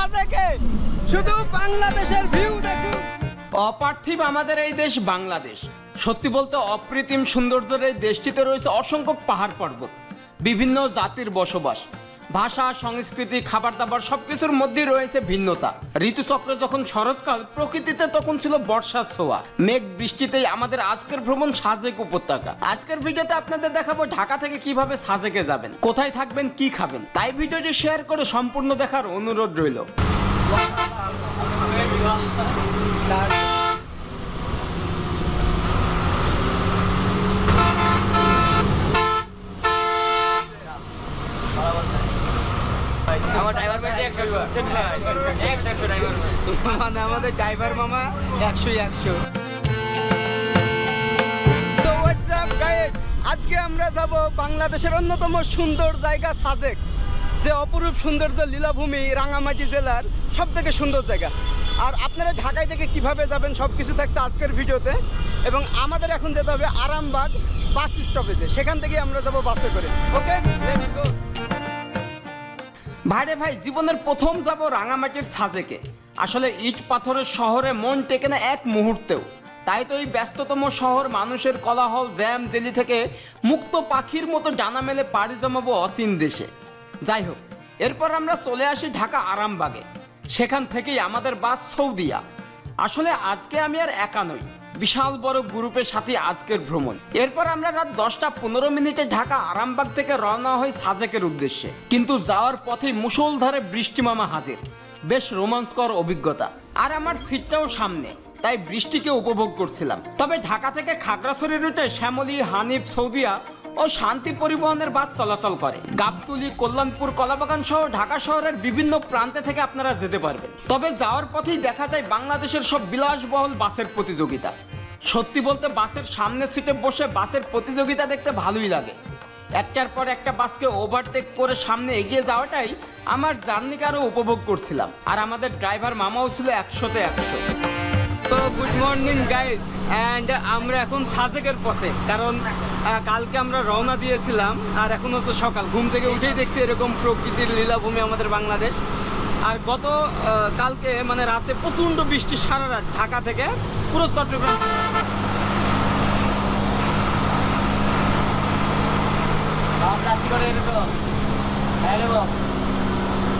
সাজেকে শুধু বাংলাদেশের ভিউ দেখুন। অপার্থিব আমাদের এই দেশ বাংলাদেশ। সত্যি বলতে অপ্রতিম সৌন্দর্যের এই দেশটিতে রয়েছে অসংখ্য পাহাড় পর্বত, বিভিন্ন জাতির বসবাস। ভাষা, সংস্কৃতি খাবার দাবার সবকিছুর মধ্যেই রয়েছে ভিন্নতা। ঋতুচক্র যখন শরৎকাল, প্রকৃতিতে তখন ছিল বর্ষার ছোঁয়া। মেঘ বৃষ্টিতেই আমাদের আজকের ভ্রমণ সাজেক উপত্যকা। আজকের ভিডিওতে আপনাদের দেখাবো ঢাকা থেকে কীভাবে সাজেকে যাবেন, কোথায় থাকবেন, কি খাবেন। তাই ভিডিওটি শেয়ার করে সম্পূর্ণ দেখার অনুরোধ রইল। ড্রাইভার একশো একশো। আজকে আমরা যাব বাংলাদেশের অন্যতম সুন্দর জায়গা, সাজেক। যে অপরূপ সৌন্দর্য লীলাভূমি রাঙামাটি জেলার সব থেকে সুন্দর জায়গা। আর আপনারা ঢাকায় থেকে কীভাবে যাবেন সব কিছু থাকছে আজকের ভিডিওতে। এবং আমাদের এখন যেতে হবে আরামবাগ বাস স্টপেজে। সেখান থেকে আমরা যাব বাসে করে। ওকে লেটস গো ভাইরে ভাই, জীবনের প্রথম যাব রাঙামাটির সাজেকে। আসলে ইট পাথরের শহরে মন টেকে না এক মুহূর্তেও। তাই তো এই ব্যস্ততম শহর মানুষের কলাহল, জ্যাম, জেলি থেকে মুক্ত পাখির মতো ডানা মেলে পাড়ি জমাব অচিন দেশে। যাই হোক, এরপর আমরা চলে আসি ঢাকা আরামবাগে। সেখান থেকেই আমাদের বাস সৌদিয়া। আসলে আজকে আমি আর একা নই। বিশাল বড় গ্রুপের সাথে আজকের ভ্রমণ। এরপর আমরা রাত দশটা পনেরো মিনিটে ঢাকা আরামবাগ থেকে রওনা হই সাজেকের উদ্দেশ্যে। কিন্তু যাওয়ার পথে মুষলধারে বৃষ্টি মামা হাজির। বেশ রোমাঞ্চকর অভিজ্ঞতা। আর আমার সিটটাও সামনে, তাই বৃষ্টিকে উপভোগ করছিলাম। তবে ঢাকা থেকে খাগড়াছড়ি রুটে শ্যামলী, হানিফ, সৌদিয়া ও শান্তি পরিবহনের বাস চলাচল করে। গাবতুলি, কল্যাণপুর, কলাবাগান সহ ঢাকা শহরের বিভিন্ন প্রান্তে থেকে আপনারা যেতে পারবেন। তবে যাওয়ার পথেই দেখা যায় বাংলাদেশের সব বিলাসবহুল বাসের প্রতিযোগিতা। সত্যি বলতে বাসের সামনের সিটে বসে বাসের প্রতিযোগিতা দেখতে ভালোই লাগে। একটার পর একটা বাসকে ওভারটেক করে সামনে এগিয়ে যাওয়াটাই আমার জার্নিকে আরও উপভোগ করছিলাম। আর আমাদের ড্রাইভার মামাও ছিল একশোতে একশো। তো গুড মর্নিং গাইজ অ্যান্ড আমরা এখন সাজেকের পথে, কারণ কালকে আমরা রওনা দিয়েছিলাম, আর এখন হচ্ছে সকাল। ঘুম থেকে উঠেই দেখছি এরকম প্রকৃতির লীলাভূমি আমাদের বাংলাদেশ। আর গত কালকে মানে রাতে প্রচণ্ড বৃষ্টি সারা রাত ঢাকা থেকে পুরো চট্টগ্রাম। এরকম ভাই নেব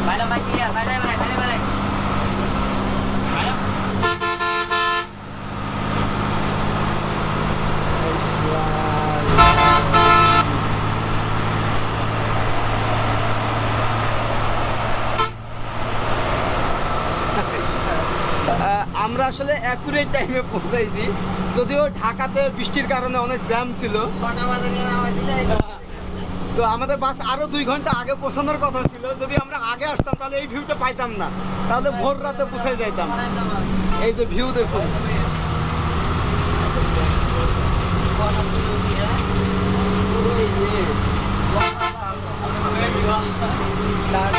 বাইরে বাইক নিয়ে বাইরে বাইরে বাইরে বাইরে আহ, আমরা আসলে অ্যাকুরেট টাইমে পৌঁছাইছি। যদিও ঢাকাতে বৃষ্টির কারণে অনেক জ্যাম ছিল। তো আমাদের বাস আরও দুই ঘণ্টা আগে পৌঁছানোর কথা ছিল। যদি আমরা আগে আসতাম তাহলে এই ভিউটা পাইতাম না। তাহলে ভোর রাতে পৌঁছে যাইতাম। এই যে ভিউ দেখুন। তার-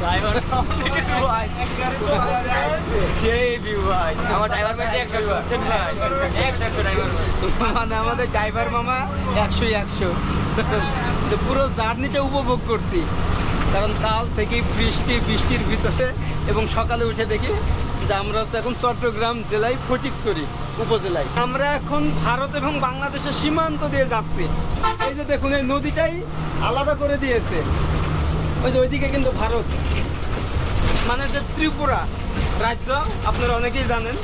ড্রাইভার সেই ভিউ ভাই মানে আমাদের ড্রাইভার মামা একশো একশো। তো পুরো জার্নিটা উপভোগ করছি। কারণ কাল থেকে বৃষ্টি, বৃষ্টির ভিতরে এবং সকালে উঠে দেখি যে আমরা হচ্ছে এখন চট্টগ্রাম জেলায় ফটিকছড়ি উপজেলায়। আমরা এখন ভারত এবং বাংলাদেশের সীমান্ত দিয়ে যাচ্ছি। এই যে দেখুন, এই নদীটাই আলাদা করে দিয়েছে। ওই যে ওইদিকে কিন্তু ভারত। মানে যে ত্রিপুরা। রাজ্য আপনারা অনেকেই জানেন,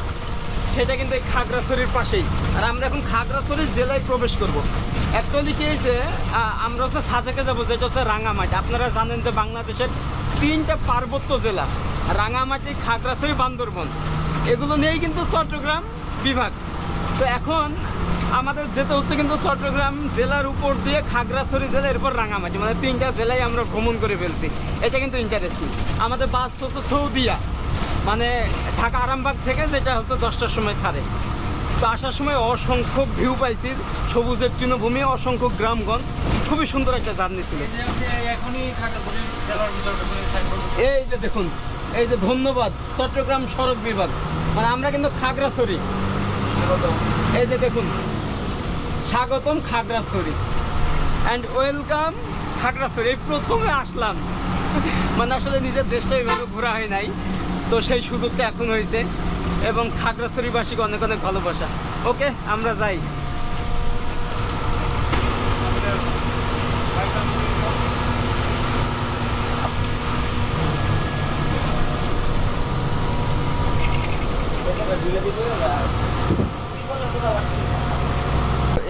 সেটা কিন্তু এই খাগড়াছড়ির পাশেই। আর আমরা এখন খাগড়াছড়ি জেলায় প্রবেশ করব। অ্যাকচুয়ালি কি হয়েছে আমরা হচ্ছে সাজেকে যাব, যেটা হচ্ছে রাঙামাটি। আপনারা জানেন যে বাংলাদেশের তিনটা পার্বত্য জেলা, রাঙামাটি, খাগড়াছড়ি, বান্দরবন। এগুলো নিয়েই কিন্তু চট্টগ্রাম বিভাগ। তো এখন আমাদের যেতে হচ্ছে কিন্তু চট্টগ্রাম জেলার উপর দিয়ে খাগড়াছড়ি জেলা, এরপর রাঙামাটি। মানে তিনটা জেলায় আমরা ভ্রমণ করে ফেলছি। এটা কিন্তু ইন্টারেস্টিং আমাদের বাস হচ্ছে সৌদিয়া। মানে ঢাকা আরামবাগ থেকে যেটা হচ্ছে দশটার সময় ছাড়ে। তো আসার সময় অসংখ্য ভিউ পাইছি সবুজের তৃণভূমি অসংখ্য গ্রামগঞ্জ। খুবই সুন্দর একটা জার্নি ছিল। সাইড এই যে দেখুন এই যে ধন্যবাদ চট্টগ্রাম সড়ক বিভাগ। মানে আমরা কিন্তু খাগড়াছড়ি। এই যে দেখুন স্বাগতম খাগড়াছড়ি। And welcome Khagrachari. এই প্রথমে আসলাম। মানে আসলে নিজের দেশটা এইভাবে ঘোরা হয় নাই। তো সেই সুযোগটা এখন হয়েছে এবং খাগড়াছড়িবাসীকে অনেক অনেক ভালোবাসা। ওকে, আমরা যাই।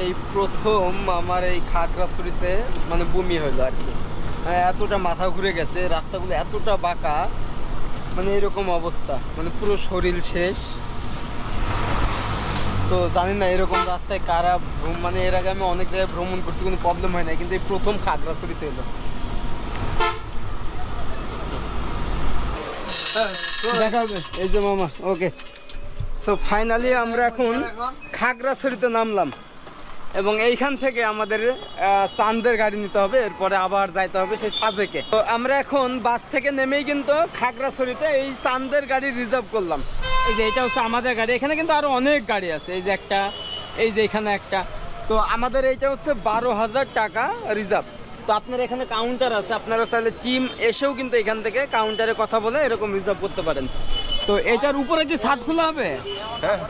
এই প্রথম আমার এই খাগড়াছড়িতে মানে বমি হলো আর কি। মানে এতটা মাথা ঘুরে গেছে, রাস্তাগুলো এতটা বাঁকা। মানে এরকম অবস্থা। মানে পুরো শরীর শেষ। তো জানি না এরকম রাস্তায় কারা মানে এর আগে আমি অনেক জায়গায় ভ্রমণ করছি, কোনো প্রবলেম হয় না কিন্তু এই প্রথম খাগড়াছড়িতে এলো। দেখা হবে। এই যে মামা ওকে সো ফাইনালি আমরা এখন খাগড়াছড়িতে নামলাম। এবং এইখান থেকে আমাদের চান্দের গাড়ি নিতে হবে, এরপরে আবার যাইতে হবে সেই সাজেকে। তো আমরা এখন বাস থেকে নেমেই কিন্তু খাগড়াছড়িতে এই চান্দের গাড়ি রিজার্ভ করলাম। এই যে এটা হচ্ছে আমাদের গাড়ি, এখানে কিন্তু আরও অনেক গাড়ি আছে, এই যে একটা, এই যে এখানে একটা। তো আমাদের এইটা হচ্ছে বারো হাজার টাকা রিজার্ভ তো আপনার এখানে কাউন্টার আছে, আপনারা চাইলে টিম এসেও কিন্তু এখান থেকে কাউন্টারে কথা বলে এরকম রিজার্ভ করতে পারেন। তো এটার উপরে কি ছাদ খোলা হবে? হ্যাঁ।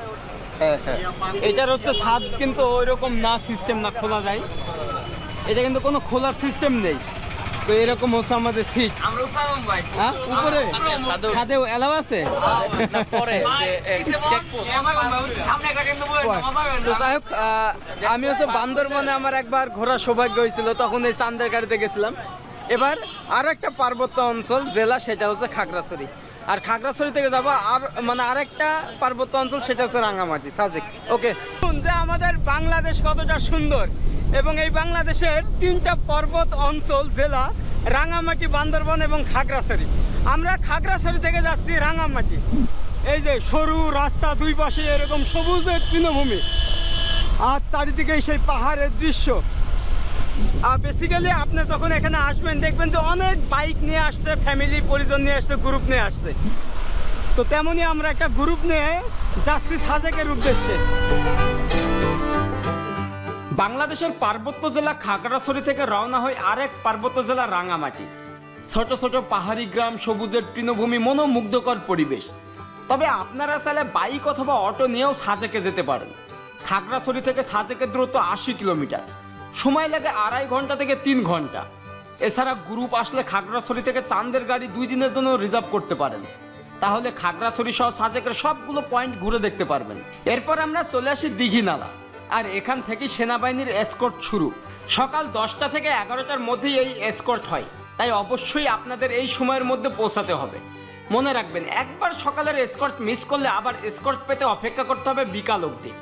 এটার হচ্ছে ছাদ কিন্তু ওইরকম না সিস্টেম না খোলা যায়। এটা কিন্তু কোনো খোলার সিস্টেম নেই। তো এরকম হচ্ছে আমাদের সিট হ্যাঁ উপরে? ছাদেও। এলাও আছে? যাই হোক আহ, আমি হচ্ছে বান্দরবনে আমার একবার ঘোরার সৌভাগ্য হয়েছিল তখন এই চান্দের গাড়িতে গেছিলাম। এবার আর একটা পার্বত্য অঞ্চল জেলা সেটা হচ্ছে খাগড়াছড়ি। আর খাগড়াছড়ি থেকে যাব, আর মানে আরেকটা পার্বত্য অঞ্চল, সেটা হচ্ছে রাঙামাটি সাজেক। ওকে যে আমাদের বাংলাদেশ কতটা সুন্দর, এবং এই বাংলাদেশের তিনটা পর্বত অঞ্চল, জেলা রাঙামাটি বান্দরবন এবং খাগড়াছড়ি। আমরা খাগড়াছড়ি থেকে যাচ্ছি রাঙামাটি এই যে সরু রাস্তা দুই পাশে এরকম সবুজের তৃণভূমি আর চারিদিকে সেই পাহাড়ের দৃশ্য। বেসিক্যালি আপনি যখন এখানে আসবেন, দেখবেন যে অনেক বাইক নিয়ে আসছে ফ্যামিলি পরিজন নিয়ে আসছে গ্রুপ নিয়ে আসছে। তো তেমনই আমরা একটা গ্রুপ নিয়ে যাচ্ছি সাজেকের উদ্দেশ্যে। বাংলাদেশের পার্বত্য জেলা খাগড়াছড়ি থেকে রওনা হয় আরেক পার্বত্য জেলা রাঙামাটি। ছোট ছোট পাহাড়ি গ্রাম, সবুজের তৃণভূমি, মনোমুগ্ধকর পরিবেশ। তবে আপনারা চাইলে বাইক অথবা অটো নিয়েও সাজেকে যেতে পারেন। খাগড়াছড়ি থেকে সাজেকের দূরত্ব আশি কিলোমিটার। সময় লাগে আড়াই ঘণ্টা থেকে তিন ঘণ্টা। এছাড়া গ্রুপ আসলে খাগড়াছড়ি থেকে চাঁদের গাড়ি দুই দিনের জন্য রিজার্ভ করতে পারেন। তাহলে খাগড়াছড়ি সহ সাজেকের সবগুলো পয়েন্ট ঘুরে দেখতে পারবেন। এরপর আমরা চলে আসি দিঘি নালা আর এখান থেকে সেনাবাহিনীর এসকর্ট শুরু। সকাল দশটা থেকে এগারোটার মধ্যেই এই এসকর্ট হয়। তাই অবশ্যই আপনাদের এই সময়ের মধ্যে পৌঁছাতে হবে। মনে রাখবেন, একবার সকালের এসকর্ট মিস করলে আবার এসকর্ট পেতে অপেক্ষা করতে হবে বিকাল অবধি।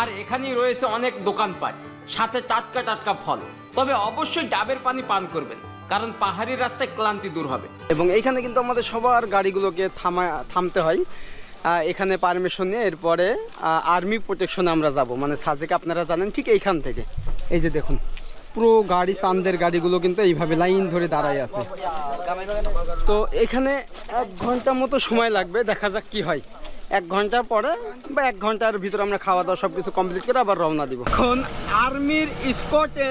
আর এখানেই রয়েছে অনেক দোকানপাট। সাথে টাটকা টাটকা ফল। তবে অবশ্যই ডাবের পানি পান করবেন, কারণ পাহাড়ি রাস্তায় ক্লান্তি দূর হবে। এবং এইখানে কিন্তু আমাদের সবার গাড়িগুলোকে থামা, থামতে হয়। এখানে পারমিশন নিয়ে এরপরে আর্মি প্রোটেকশনে আমরা যাব। মানে সাজেকে আপনারা জানেন ঠিক এইখান থেকে। এই যে দেখুন, পুরো গাড়ি চান্দের গাড়িগুলো কিন্তু এইভাবে লাইন ধরে দাঁড়ায় আছে। তো এখানে এক ঘণ্টা মতো সময় লাগবে, দেখা যাক কি হয়। এক ঘণ্টা পরে বা এক ঘণ্টার ভিতরে আমরা খাওয়া দাওয়া সব কিছু কমপ্লিট করে আবার রওনা দিব। এখন আর্মির স্কটে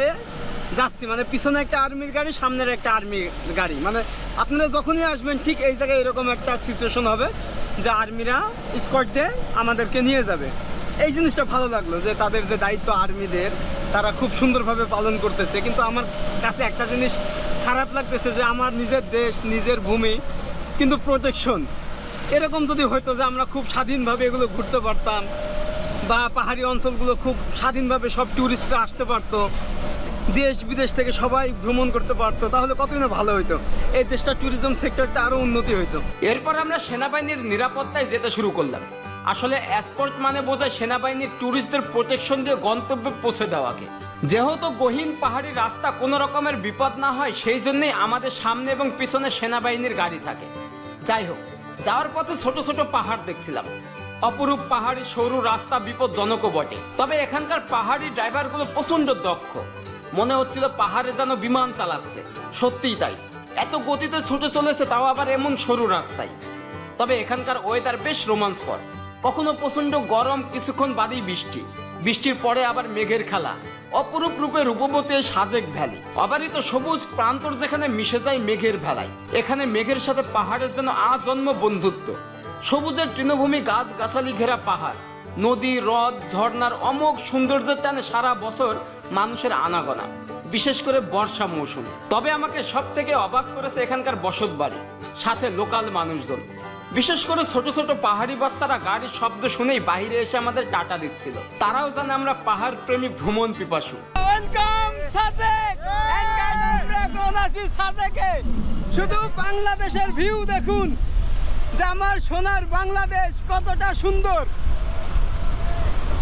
যাচ্ছি মানে পিছনে একটা আর্মির গাড়ি, সামনের একটা আর্মি গাড়ি। মানে আপনারা যখনই আসবেন, ঠিক এই জায়গায় এরকম একটা সিচুয়েশন হবে যে আর্মিরা স্কট দিয়ে আমাদেরকে নিয়ে যাবে। এই জিনিসটা ভালো লাগল যে তাদের যে দায়িত্ব আর্মিদের, তারা খুব সুন্দরভাবে পালন করতেছে। কিন্তু আমার কাছে একটা জিনিস খারাপ লাগতেছে যে আমার নিজের দেশ, নিজের ভূমি, কিন্তু প্রোটেকশন এরকম যদি হয়তো যে আমরা খুব স্বাধীনভাবে এগুলো ঘুরতে পারতাম, বা পাহাড়ি অঞ্চলগুলো খুব স্বাধীনভাবে সব ট্যুরিস্টরা আসতে পারতো, দেশ বিদেশ থেকে সবাই ভ্রমণ করতে পারতো, তাহলে কতই না ভালো হইতো। এই দেশটা ট্যুরিজম সেক্টরটা আরও উন্নতি হইতো। এরপর আমরা সেনাবাহিনীর নিরাপত্তায় যেতে শুরু করলাম। আসলে এসকর্ট মানে বোঝায় সেনাবাহিনীর ট্যুরিস্টদের প্রোটেকশন দিয়ে গন্তব্যে পৌঁছে দেওয়াকে। যেহেতু গহীন পাহাড়ি রাস্তা কোনো রকমের বিপদ না হয়, সেই জন্যই আমাদের সামনে এবং পিছনে সেনাবাহিনীর গাড়ি থাকে। যাই হোক যাওয়ার পথে ছোট ছোট পাহাড় দেখছিলাম। অপরূপ পাহাড়ি সরু রাস্তা বিপজ্জনকও বটে। তবে এখানকার পাহাড়ি ড্রাইভারগুলো প্রচণ্ড দক্ষ। মনে হচ্ছিল পাহাড়ে যেন বিমান চালাচ্ছে। সত্যিই তাই। এত গতিতে ছুটে চলেছে তাও আবার এমন সরু রাস্তায়। তবে এখানকার ওয়েদার বেশ রোমাঞ্চকর। কখনো প্রচণ্ড গরম, কিছুক্ষণ বাদেই বৃষ্টি। বৃষ্টির পরে আবার মেঘের খেলা। অপরূপ রূপে রূপবতী এই সাজেক ভ্যালি। অবারিত সবুজ প্রান্তর যেখানে মিশে যায় মেঘের ভেলায়। এখানে মেঘের সাথে পাহাড়ের যেন আজন্ম বন্ধুত্ব। সবুজের তৃণভূমি গাছ গাছালি ঘেরা পাহাড়। নদী, হ্রদ, ঝর্ণার অমোঘ সৌন্দর্যের টানে সারা বছর মানুষের আনাগোনা, বিশেষ করে বর্ষা মৌসুম। তবে আমাকে সব থেকে অবাক করেছে এখানকার বসত বাড়ি সাথে লোকাল মানুষজন। বিশেষ করে ছোট ছোট পাহাড়ি বাচ্চারা গাড়ির শব্দ শুনেই বাইরে এসে আমাদের টাটা দিচ্ছিল। তারাও জানে আমরা পাহাড় প্রেমী ভ্রমণ পিপাসু। শুধু বাংলাদেশের ভিউ দেখুন, যে আমার সোনার বাংলাদেশ কতটা সুন্দর।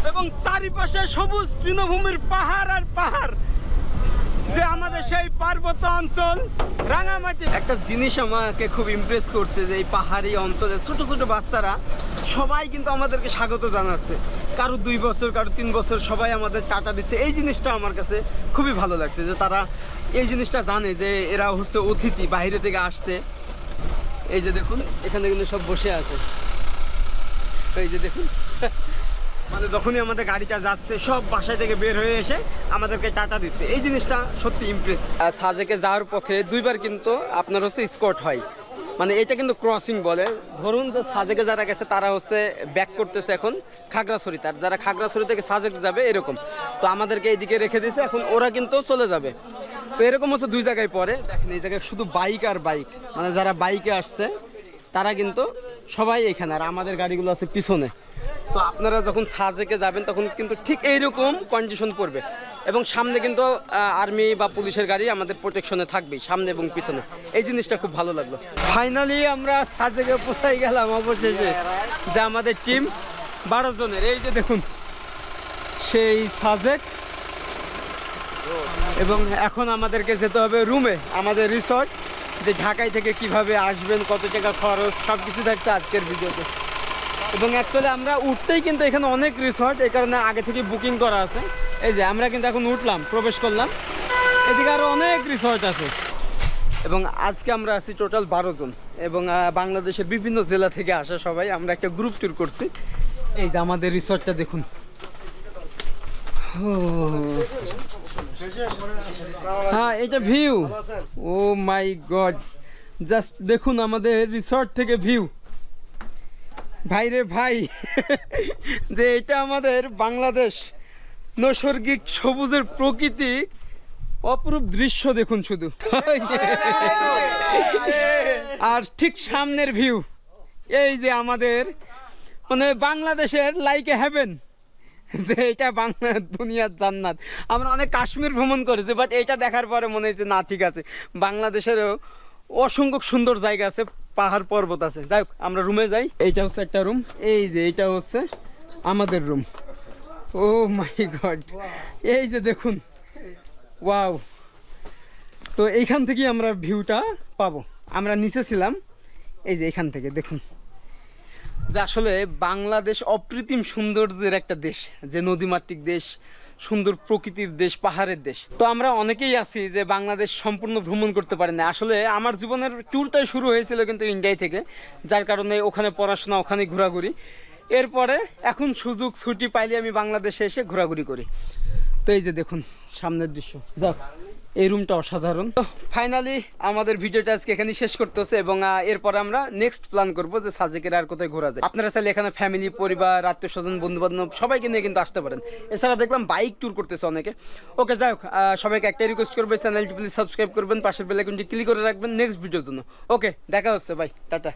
এবং চারিপাশে সবুজ তৃণভূমির পাহাড় আর পাহাড় যে আমাদের সেই পার্বত্য অঞ্চল রাঙামাটি। একটা জিনিস আমাকে খুব ইমপ্রেস করছে যে এই পাহাড়ি অঞ্চলে ছোট ছোট বাচ্চারা সবাই কিন্তু আমাদেরকে স্বাগত জানাচ্ছে। কারও দুই বছর, কারও তিন বছর সবাই আমাদের টাটা দিচ্ছে। এই জিনিসটা আমার কাছে খুবই ভালো লাগছে যে তারা এই জিনিসটা জানে যে এরা হচ্ছে অতিথি, বাইরে থেকে আসছে। এই যে দেখুন, এখানে কিন্তু সব বসে আছে। এই যে দেখুন মানে যখনই আমাদের গাড়িটা যাচ্ছে, সব বাসায় থেকে বের হয়ে এসে আমাদেরকে টাটা দিচ্ছে। এই জিনিসটা সত্যি ইমপ্রেস সাজেকে যাওয়ার পথে দুইবার কিন্তু আপনার হচ্ছে স্কট হয়। মানে এটা কিন্তু ক্রসিং বলে। ধরুন যে সাজেকে যারা গেছে, তারা হচ্ছে ব্যাক করতেছে এখন খাগড়াছড়ি। তার যারা খাগড়াছড়ি থেকে সাজেক যাবে, এরকম। তো আমাদেরকে এইদিকে রেখে দিয়েছে, এখন ওরা কিন্তু চলে যাবে। তো এরকম হচ্ছে দুই জায়গায় পরে দেখেন, এই জায়গায় শুধু বাইক আর বাইক মানে যারা বাইকে আসছে, তারা কিন্তু সবাই এখানে। আর আমাদের গাড়িগুলো আছে পিছনে। তো আপনারা যখন সাজেকে যাবেন, তখন কিন্তু ঠিক এইরকম কন্ডিশন পড়বে। এবং সামনে কিন্তু আর্মি বা পুলিশের গাড়ি আমাদের প্রোটেকশনে থাকবেই, সামনে এবং পিছনে। এই জিনিসটা খুব ভালো লাগল। ফাইনালি আমরা সাজেকে পৌঁছাই গেলাম অবশেষে যে আমাদের টিম বারো জনের। এই যে দেখুন, সেই সাজেক। এবং এখন আমাদেরকে যেতে হবে রুমে আমাদের রিসর্ট যে ঢাকায় থেকে কীভাবে আসবেন, কত টাকা খরচ সব কিছু থাকছে আজকের ভিডিওতে। এবং অ্যাকচুয়ালি আমরা উঠতেই কিন্তু এখানে অনেক রিসর্ট এই কারণে আগে থেকে বুকিং করা আছে। এই যে, আমরা কিন্তু এখন উঠলাম, প্রবেশ করলাম। এদিকে আরও অনেক রিসর্ট আছে। এবং আজকে আমরা আছি টোটাল বারো জন। এবং বাংলাদেশের বিভিন্ন জেলা থেকে আসা সবাই। আমরা একটা গ্রুপ ট্যুর করছি। এই যে, আমাদের রিসর্টটা দেখুন। হ্যাঁ এটা view oh my god just দেখুন আমাদের রিসর্ট থেকে ভিউ ভাই রে ভাই, যে এটা আমাদের বাংলাদেশ নৈসর্গিক সবুজের প্রকৃতি, অপরূপ দৃশ্য দেখুন শুধু। আর ঠিক সামনের ভিউ এই যে আমাদের মানে বাংলাদেশের লাইকে হ্যাভেন যে এটা বাংলা দুনিয়ার জান্নাত। আমরা অনেক কাশ্মীর ভ্রমণ করেছি বাট এটা দেখার পরে মনে হয়েছে, না, ঠিক আছে। বাংলাদেশেরও অসংখ্য সুন্দর জায়গা আছে পাহাড় পর্বত আছে। যাই আমরা রুমে যাই। এইটা হচ্ছে একটা রুম এই যে এইটা হচ্ছে আমাদের রুম ও মাই গড। এই যে দেখুন ওয়াও। তো এইখান থেকেই আমরা ভিউটা পাবো। আমরা নিচে ছিলাম এই যে এখান থেকে দেখুন। যে আসলে বাংলাদেশ অপ্রতিম সৌন্দর্যের একটা দেশ যে নদীমাতৃক দেশ সুন্দর প্রকৃতির দেশ, পাহাড়ের দেশ। তো আমরা অনেকেই আছি যে বাংলাদেশ সম্পূর্ণ ভ্রমণ করতে পারি না। আসলে আমার জীবনের ট্যুরটাই শুরু হয়েছিল কিন্তু ইন্ডিয়ায় থেকে, যার কারণে ওখানে পড়াশোনা ওখানে ঘোরাঘুরি। এরপরে এখন সুযোগ, ছুটি পাইলে আমি বাংলাদেশে এসে ঘোরাঘুরি করি। তো এই যে দেখুন, সামনের দৃশ্য। যাক। এই রুমটা অসাধারণ। তো ফাইনালি আমাদের ভিডিওটা আজকে এখানে শেষ করতে হচ্ছে এবং এরপর আমরা নেক্সট প্ল্যান করব যে সাজেকের আর কোথায় ঘোরা যায়। আপনারা চাইলে এখানে ফ্যামিলি পরিবার আত্মীয় স্বজন বন্ধু বান্ধব সবাইকে নিয়ে কিন্তু আসতে পারেন। এছাড়া দেখলাম বাইক ট্যুর করতেছে অনেকে। ওকে যাই হোক সবাইকে একটাই রিকোয়েস্ট করবে চ্যানেলটি প্লিজ সাবস্ক্রাইব করবেন, পাশের বেলাইকনটি ক্লিক করে রাখবেন নেক্সট ভিডিওর জন্য। ওকে দেখা হচ্ছে বাই টাটা।